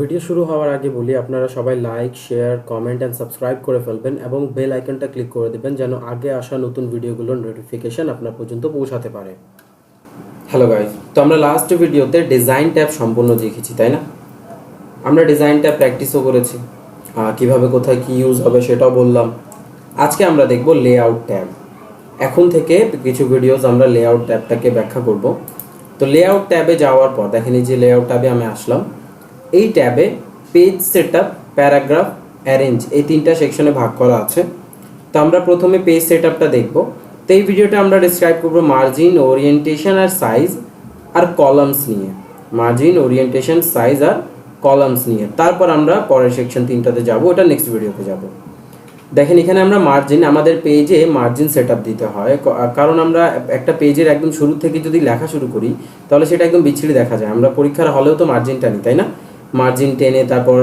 Video শুরু হওয়ার আগে বলি, আপনারা সবাই like share comment and subscribe করে ফেলবেন এবং বেল আইকনটা ক্লিক করে দেবেন যেন আগে আসা নতুন ভিডিওগুলোর নোটিফিকেশন আপনার পর্যন্ত পৌঁছাতে পারে। হ্যালো গাইজ তো আমরা লাস্ট ভিডিওতে ডিজাইন ট্যাব সম্পূর্ণ দেখেছি, তাই না? আমরা ডিজাইন ট্যাব প্র্যাকটিসও করেছি। কীভাবে কোথায় কি ইউজ হবে সেটাও বললাম। আজকে আমরা দেখব লেআউট ট্যাব এখন থেকে কিছু ভিডিওস আমরা লেআউট ট্যাবটাকে ব্যাখ্যা করব। তো লেআউট ট্যাবে যাওয়ার পর, দেখেন এই যে লেআউট ট্যাবে আমি আসলাম। এই ট্যাবে পেজ সেটআপ প্যারাগ্রাফ অ্যারেঞ্জ এই তিনটা সেকশনে ভাগ করা আছে। তো আমরা প্রথমে পেজ সেটআপটা দেখব। তো এই ভিডিওটা আমরা ডিসক্রাইব করব মার্জিন ওরিয়েন্টেশন আর সাইজ আর কলামস নিয়ে। মার্জিন ওরিয়েন্টেশন সাইজ আর কলামস নিয়ে। তারপর আমরা পরের সেকশন তিনটাতে যাব, ওটা নেক্সট ভিডিওতে যাব। দেখেন, এখানে আমরা মার্জিন আমাদের পেজে মার্জিন সেট দিতে হয়। কারণ আমরা একটা পেজের একদম শুরু থেকে যদি লেখা শুরু করি, তাহলে সেটা একদম বিচ্ছিরি দেখা যায়। আমরা পরীক্ষার হলেও তো মার্জিনটা নিই, তাই না? মার্জিন টেনে তারপর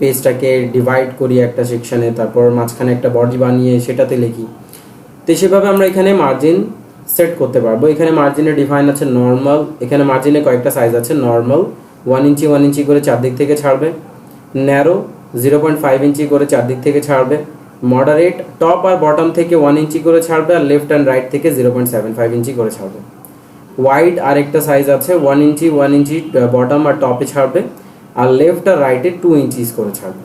পেজটাকে ডিভাইড করি একটা সেকশনে তারপর মাঝখানে একটা বডি বানিয়ে সেটাতে লিখি। তো সেভাবে আমরা এখানে মার্জিন সেট করতে পারব। এখানে মার্জিনের ডিফাইন আছে নর্মাল এখানে মার্জিনে কয়েকটা সাইজ আছে normal one inch one inch করে চারদিক থেকে ছাড়বে। Narrow zero point five inch করে চারদিক থেকে ছাড়বে। মডারেট টপ আর বটম থেকে ওয়ান ইঞ্চি করে ছাড়বে আর লেফট অ্যান্ড রাইট থেকে zero point seven five inch করে ছাড়বে। ওয়াইড আরেকটা সাইজ আছে one inch one inch bottom আর টপে ছাড়বে। আর লেফট আর রাইটে টু ইঞ্চিস করে ছাড়বে।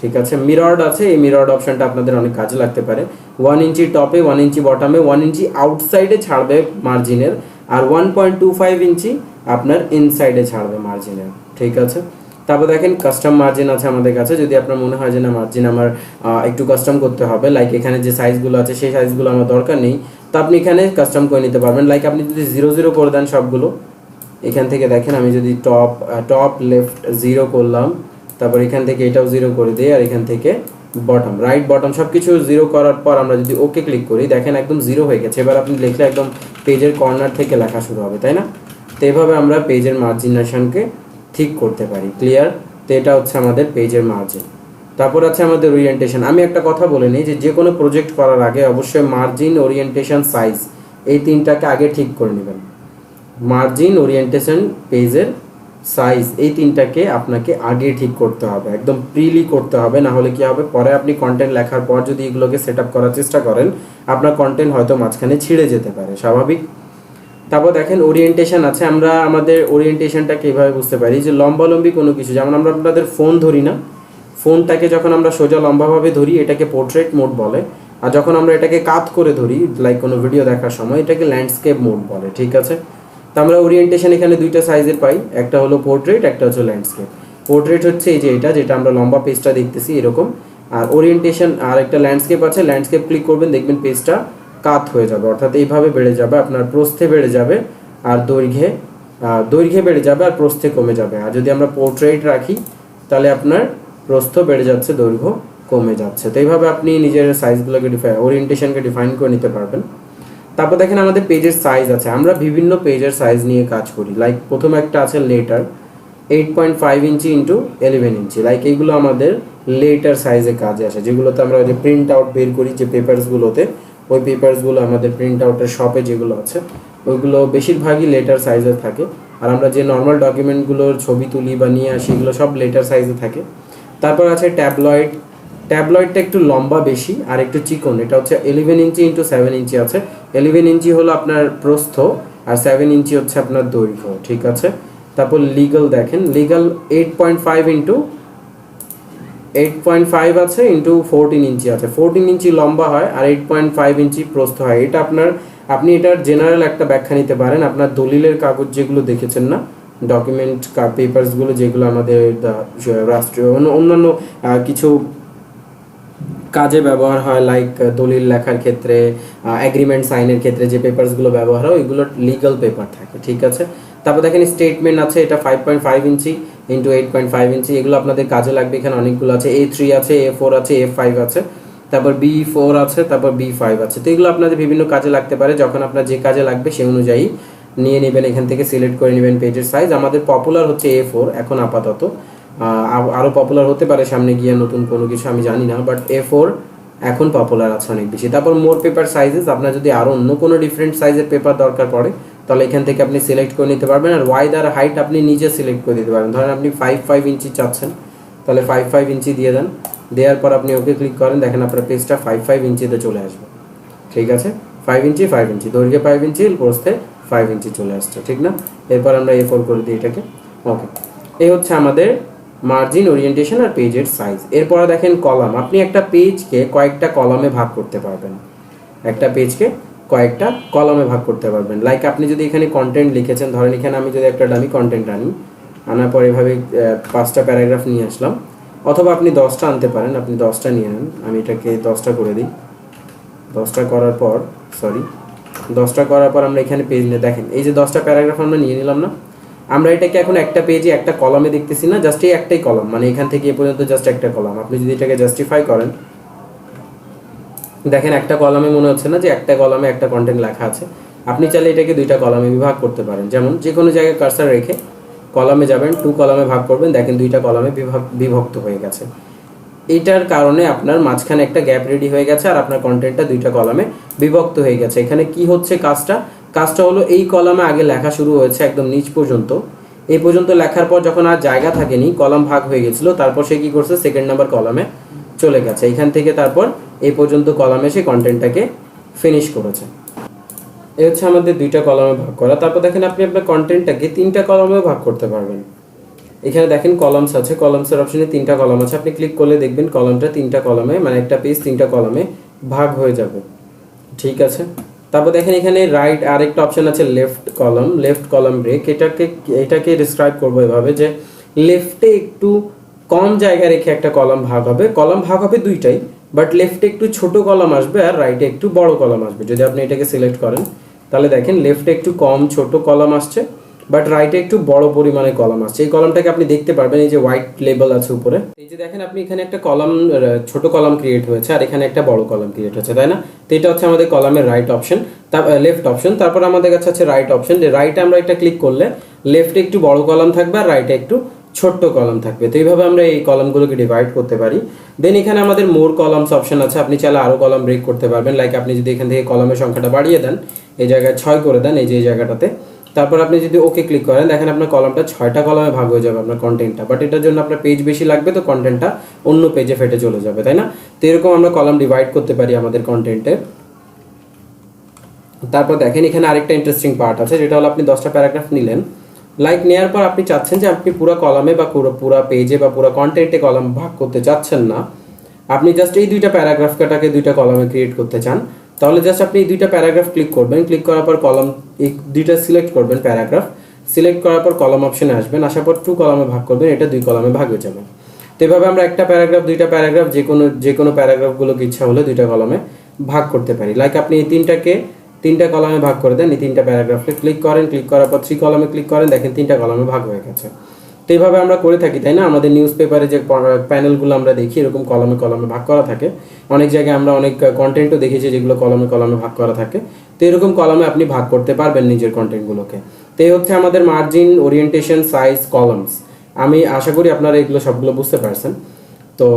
ঠিক আছে? মিরর্ড আছে, এই মিরর্ড অপশনটা আপনাদের অনেক কাজে লাগতে পারে। ওয়ান ইঞ্চি টপে ওয়ান ইঞ্চি বটমে ওয়ান ইঞ্চি আউটসাইডে ছাড়বে মার্জিনের আর one point two five inch আপনার ইনসাইডে ছাড়বে মার্জিনের ঠিক আছে? তারপর দেখেন কাস্টম মার্জিন আছে আমাদের কাছে। যদি আপনার মনে হয় যে না মার্জিন আমার একটু কাস্টম করতে হবে লাইক এখানে যে সাইজগুলো আছে, সেই সাইজগুলো আমার দরকার নেই, তো আপনি এখানে কাস্টম করে নিতে পারবেন। লাইক আপনি যদি জিরো জিরো করে দেন সবগুলো এখান থেকে দেখেন আমি যদি টপ টপ লেফট জিরো করলাম, তারপর এখান থেকে এটাও জিরো করে দিই, আর এখান থেকে বটম রাইট বটম সব কিছু জিরো করার পর আমরা যদি ওকে ক্লিক করি, দেখেন একদম জিরো হয়ে গেছে। এবার আপনি লিখলে একদম পেজের কর্নার থেকে লেখা শুরু হবে, তাই না? তো এভাবে আমরা পেজের মার্জিনেশনকে ঠিক করতে পারি ক্লিয়ার তো এটা হচ্ছে আমাদের পেজের মার্জিন তারপর আছে আমাদের ওরিয়েন্টেশন আমি একটা কথা বলে নিই যে যে কোনো প্রজেক্ট করার আগে অবশ্যই মার্জিন ওরিয়েন্টেশন সাইজ এই তিনটাকে আগে ঠিক করে নেবেন। মার্জিন ওরিয়েন্টেশন পেজের সাইজ এই তিনটাকে আপনাকে আগে ঠিক করতে হবে। একদম প্রিলি করতে হবে, না হলে কি হবে? পরে আপনি কন্টেন্ট লেখার পর যদি এগুলোকে সেট করার চেষ্টা করেন, আপনার কন্টেন্ট হয়তো মাঝখানে ছিঁড়ে যেতে পারে। স্বাভাবিক? তারপর দেখেন ওরিয়েন্টেশন আছে। আমরা আমাদের ওরিয়েন্টেশনটাকে এভাবে বুঝতে পারি যে লম্বালম্বি কোনো কিছু, যেমন আমরা আপনাদের ফোন ধরি না। ফোনটাকে যখন আমরা সোজা লম্বাভাবে ধরি, এটাকে পোর্ট্রেট মোড বলে। আর যখন আমরা এটাকে কাত করে ধরি লাইক কোনো ভিডিও দেখার সময়, এটাকে ল্যান্ডস্কেপ মোড বলে, ঠিক আছে? আমরা ওরিয়েন্টেশন এখানে দুইটা সাইজের পাই। একটা হলো পোর্ট্রেট একটা হচ্ছে ল্যান্ডস্কেপ পোর্ট্রেট হচ্ছে এই যে এটা, যেটা আমরা লম্বা পেজটা দেখতেছি এরকম। আর ওরিয়েন্টেশন আর একটা ল্যান্ডস্কেপ আছে ল্যান্ডস্কেপ ক্লিক করবেন, দেখবেন পেজটা কাত হয়ে যাবে। অর্থাৎ এইভাবে বেড়ে যাবে, আপনার প্রস্থে বেড়ে যাবে, আর দৈর্ঘ্যে দৈর্ঘ্যে বেড়ে যাবে, আর প্রস্থে কমে যাবে। আর যদি আমরা পোর্ট্রেট রাখি, তাহলে আপনার প্রস্থ বেড়ে যাচ্ছে, দৈর্ঘ্য কমে যাচ্ছে। তো এইভাবে আপনি নিজের সাইজগুলোকে ডিফাই ওরিয়েন্টেশনকে ডিফাইন করে নিতে পারবেন। তারপর দেখেন আমাদের পেজের সাইজ আছে। আমরা বিভিন্ন পেজের সাইজ নিয়ে কাজ করি। লাইক প্রথম একটা আছে letter eight point five inch into eleven inch. Like এইগুলো আমাদের লেটার সাইজে কাজে আসে। যেগুলোতে আমরা যে প্রিন্ট আউট বের করি যে পেপারসগুলোতে ওই পেপারসগুলো আমাদের প্রিন্ট আউটের শপে যেগুলো আছে, ওইগুলো বেশিরভাগই লেটার সাইজে থাকে। আর আমরা যে নর্মাল ডকুমেন্টগুলোর ছবি তুলি বা নিয়ে আসি, এগুলো সব লেটার সাইজে থাকে। তারপর আছে ট্যাবলয়েড ট্যাবলয়েডটা একটু লম্বা বেশি আর একটু চিকন। এটা হচ্ছে eleven inch into seven inch আছে। এলিভেন ইঞ্চি হলো আপনার প্রস্থ আর সেভেন ইঞ্চি হচ্ছে আপনার দৈর্ঘ্য, ঠিক আছে? তারপর লিগাল দেখেন। Legal eight point five into eight point five আছে ইন্টু ফোরটিন ইঞ্চি আছে। ফোরটিন ইঞ্চি লম্বা হয় আর এইট পয়েন্ট ফাইভ ইঞ্চি প্রস্থ হয়। এটা আপনার, আপনি এটার জেনারেল একটা ব্যাখ্যা নিতে পারেন। আপনার দলিলের কাগজ যেগুলো দেখেছেন না? ডকুমেন্ট পেপারসগুলো যেগুলো আমাদের রাষ্ট্রীয় অন্যান্য কিছু কাজে ব্যবহার হয় লাইক দলিল লেখার ক্ষেত্রে অ্যাগ্রিমেন্ট সাইনের ক্ষেত্রে যে পেপারসগুলো ব্যবহার হয়, ওইগুলো লিগাল পেপার থাকে, ঠিক আছে? তারপর দেখেন স্টেটমেন্ট আছে, এটা five point five inch into eight point five inch, এগুলো আপনাদের কাজে লাগবে, এখানে অনেকগুলো আছে এ থ্রি আছে এ ফোর আছে এ ফাইভ আছে, তারপর বি ফোর আছে, তারপর বি ফাইভ আছে, তো এগুলো আপনাদের বিভিন্ন কাজে লাগতে পারে, যখন আপনার যে কাজে লাগবে সেই অনুযায়ী নিয়ে নেবেন, এখান থেকে সিলেক্ট করে নেবেন পেজের সাইজ আমাদের পপুলার হচ্ছে এ ফোর এখন আপাতত। আহ, আরও পপুলার হতে পারে সামনে গিয়ে নতুন কোনো কিছু আমি জানি না বাট এ ফোর এখন পপুলার আছে অনেক বেশি। তারপর মোর পেপার সাইজেস আপনার যদি আরও অন্য কোনো ডিফারেন্ট সাইজের পেপার দরকার পড়ে তাহলে এখান থেকে আপনি সিলেক্ট করে নিতে পারবেন আর ওয়াই আর হাইট আপনি নিজে সিলেক্ট করে দিতে পারবেন। ধরেন আপনি ফাইভ ফাইভ ইঞ্চি চাচ্ছেন তাহলে ফাইভ ফাইভ ইঞ্চি দিয়ে দেন দেওয়ার পর আপনি ওকে ক্লিক করেন দেখেন আপনার পেজটা ফাইভ ফাইভ ইঞ্চিতে চলে আসবে। ঠিক আছে? ফাইভ ইঞ্চি ফাইভ ইঞ্চি দৈর্ঘ্যে ফাইভ ইঞ্চি প্রস্থে ফাইভ ইঞ্চি চলে আসছে ঠিক না? এরপর আমরা এ ফোর করে দিই এটাকে। ওকে এই হচ্ছে আমাদের মার্জিন ওরিয়েন্টেশন আর পেজের সাইজ এরপরে দেখেন কলাম আপনি একটা পেজকে কয়েকটা কলামে ভাগ করতে পারবেন। একটা পেজকে কয়েকটা কলামে ভাগ করতে পারবেন। লাইক আপনি যদি এখানে কন্টেন্ট লিখেছেন, ধরেন এখানে আমি যদি একটা ডামি কন্টেন্ট আনি, আনার পর এভাবে পাঁচটা প্যারাগ্রাফ নিয়ে আসলাম, অথবা আপনি দশটা আনতে পারেন, আপনি দশটা নিয়ে নেন। আমি এটাকে দশটা করে দিই। দশটা করার পর সরি দশটা করার পর আমরা এখানে পেজ নিয়ে, দেখেন, এই যে দশটা প্যারাগ্রাফ আমরা নিয়ে নিলাম না আমরা এটাকে এখন একটা পেজে একটা কলামে দেখতেছি না জাস্ট এই একটাই কলাম মানে এখান থেকে এ পর্যন্ত জাস্ট একটা কলাম আপনি যদি এটাকে জাস্টিফাই করেন, দেখেন একটা কলামে মনে হচ্ছে না যে একটা কলামে একটা কন্টেন্ট লেখা আছে। আপনি চাইলে এটাকে দুইটা কলামে বিভাগ করতে পারেন। যেমন যে কোনো জায়গায় কার্সার রেখে কলামে যাবেন টু কলামে ভাগ করবেন, দেখেন দুইটা কলামে বিভাগ, বিভক্ত হয়ে গেছে। এইটার কারণে আপনার মাঝখানে একটা গ্যাপ রেডি হয়ে গেছে আর আপনার কন্টেন্টটা দুইটা কলামে বিভক্ত হয়ে গেছে। এখানে কি হচ্ছে কাজটা? কাজটা হলো এই কলামে আগে লেখা শুরু হয়েছে একদম নিচ পর্যন্ত। এই পর্যন্ত লেখার পর যখন আর জায়গা থাকেনি, কলাম ভাগ হয়ে গেছিল, তারপর সে কি করছে? সেকেন্ড নাম্বার কলামে চলে গেছে। এখান থেকে তারপর এই পর্যন্ত কলামে সে কন্টেন্টটাকে ফিনিশ করেছে। এই হচ্ছে আমাদের দুইটা কলামে ভাগ করা। তারপর দেখেন আপনি আপনার কন্টেন্টটাকে তিনটা কলামেও ভাগ করতে পারবেন। এখানে দেখেন কলামস আছে। কলামসের অপশনে তিনটা কলাম আছে। আপনি ক্লিক করলে দেখবেন কলামটা তিনটা কলামে মানে একটা পেজ তিনটা কলামে ভাগ হয়ে যাবে। ঠিক আছে? তারপর দেখেন এখানে রাইট আরেকটা অপশন আছে লেফট কলম লেফট কলম ব্রেক এটাকে এটাকে ডিসক্রাইব করব এভাবে যে লেফটে একটু কম জায়গা রেখে একটা কলম ভাগ হবে। কলম ভাগ হবে দুইটাই বাট লেফটে একটু ছোট কলম আসবে আর রাইটে একটু বড় কলম আসবে। যদি আপনি এটাকে সিলেক্ট করেন, তাহলে দেখেন লেফটে একটু কম ছোট কলম আসছে। বাট রাইটে একটু বড় পরিমাণে কলাম আছে এই কলামটাকে আপনি দেখতে পারবেন, এই যে হোয়াইট লেবেল আছে উপরে। এই যে দেখেন, আপনি এখানে একটা কলাম ছোট কলাম ক্রিয়েট হয়েছে, আর এখানে একটা বড় কলাম ক্রিয়েট হয়েছে, তাই না? তো এটা হচ্ছে আমাদের কলামের রাইট অপশন লেফট অপশন তারপর আমাদের কাছে আছে রাইট অপশন যে রাইটে আমরা একটা ক্লিক করলে লেফটে একটু বড় কলাম থাকবে, আর রাইটে একটু ছোট্ট কলাম থাকবে। তো এইভাবে আমরা এই কলামগুলোকে ডিভাইড করতে পারি। দেন এখানে আমাদের মোর কলামস অপশন আছে। আপনি চাইলে আরও কলাম ব্রেক করতে পারবেন। লাইক আপনি যদি এখান থেকে কলামের সংখ্যাটা বাড়িয়ে দেন, এই জায়গায় ছয় করে দেন, এই যে, এই জায়গাটাতে। তারপর আপনি যদি ওকে ক্লিক করেন, দেখেন আপনার কলামটা ছয়টা কলামে ভাগ হয়ে যাবে আপনার কন্টেন্টটা বাট এটার জন্য আপনার পেজ বেশি লাগবে, তো কন্টেন্টটা অন্য পেজে ফেটে চলে যাবে, তাই না? তো এরকম আমরা কলাম ডিভাইড করতে পারি আমাদের কন্টেন্টে তারপর দেখেন, এখানে আরেকটা ইন্টারেস্টিং পার্ট আছে, যেটা হলো আপনি দশটা প্যারাগ্রাফ নিলেন। লাইক নেওয়ার পর আপনি চাচ্ছেন যে আপনি পুরো কলামে বা পুরো পুরো পেজে বা পুরো কন্টেন্টে কলাম ভাগ করতে চাচ্ছেন না। আপনি জাস্ট এই দুইটা প্যারাগ্রাফটাকে দুইটা কলামে ক্রিয়েট করতে চান। তাহলে জাস্ট আপনি এই দুইটা প্যারাগ্রাফ ক্লিক করবেন। ক্লিক করার পর কলাম এই দুইটা সিলেক্ট করবেন প্যারাগ্রাফ সিলেক্ট করার পর কলাম অপশনে আসবেন। আসার পর টু কলামে ভাগ করবেন। এটা দুই কলামে ভাগ হয়ে যাবে। তো এভাবে আমরা একটা প্যারাগ্রাফ দুইটা প্যারাগ্রাফ যে কোনো যে কোনো প্যারাগ্রাফগুলোকে ইচ্ছা হলে দুইটা কলামে ভাগ করতে পারি। লাইক আপনি এই তিনটাকে, তিনটা কলামে ভাগ করে দেন। এই তিনটা প্যারাগ্রাফকে ক্লিক করেন। ক্লিক করার পর থ্রি কলামে ক্লিক করেন। দেখেন তিনটা কলামে ভাগ হয়ে গেছে। তো এইভাবে আমরা করে থাকি, তাই না? আমাদের নিউজ পেপারে যে প্যানেলগুলো আমরা দেখি, এরকম কলমে কলমে ভাগ করা থাকে। অনেক জায়গায় আমরা অনেক কন্টেন্টও দেখেছি যেগুলো কলমে কলমে ভাগ করা থাকে। তো এরকম কলমে আপনি ভাগ করতে পারবেন নিজের কন্টেন্টগুলোকে তো এই হচ্ছে আমাদের মার্জিন ওরিয়েন্টেশন সাইজ কলমস আমি আশা করি আপনারা এগুলো সবগুলো বুঝতে পারছেন। তো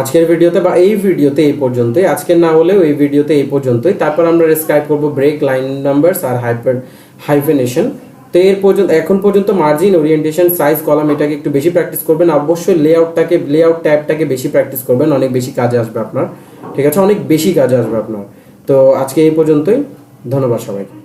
আজকের ভিডিওতে বা এই ভিডিওতে এই পর্যন্তই। আজকের না হলেও এই ভিডিওতে এই পর্যন্তই। তারপর আমরা ডিসক্রাইব করব ব্রেক লাইন নাম্বারস আর হাইপার হাইফেনেশন তো এর পর্যন্ত, এখন পর্যন্ত মার্জিন ওরিয়েন্টেশন সাইজ কলাম এটাকে একটু বেশি প্র্যাকটিস করবেন। অবশ্যই লেআউটটাকে লেআউট ট্যাবটাকে বেশি প্র্যাকটিস করবেন। অনেক বেশি কাজে আসবে আপনার। ঠিক আছে? অনেক বেশি কাজে আসবে আপনার। তো আজকে এই পর্যন্তই। ধন্যবাদ সবাইকে।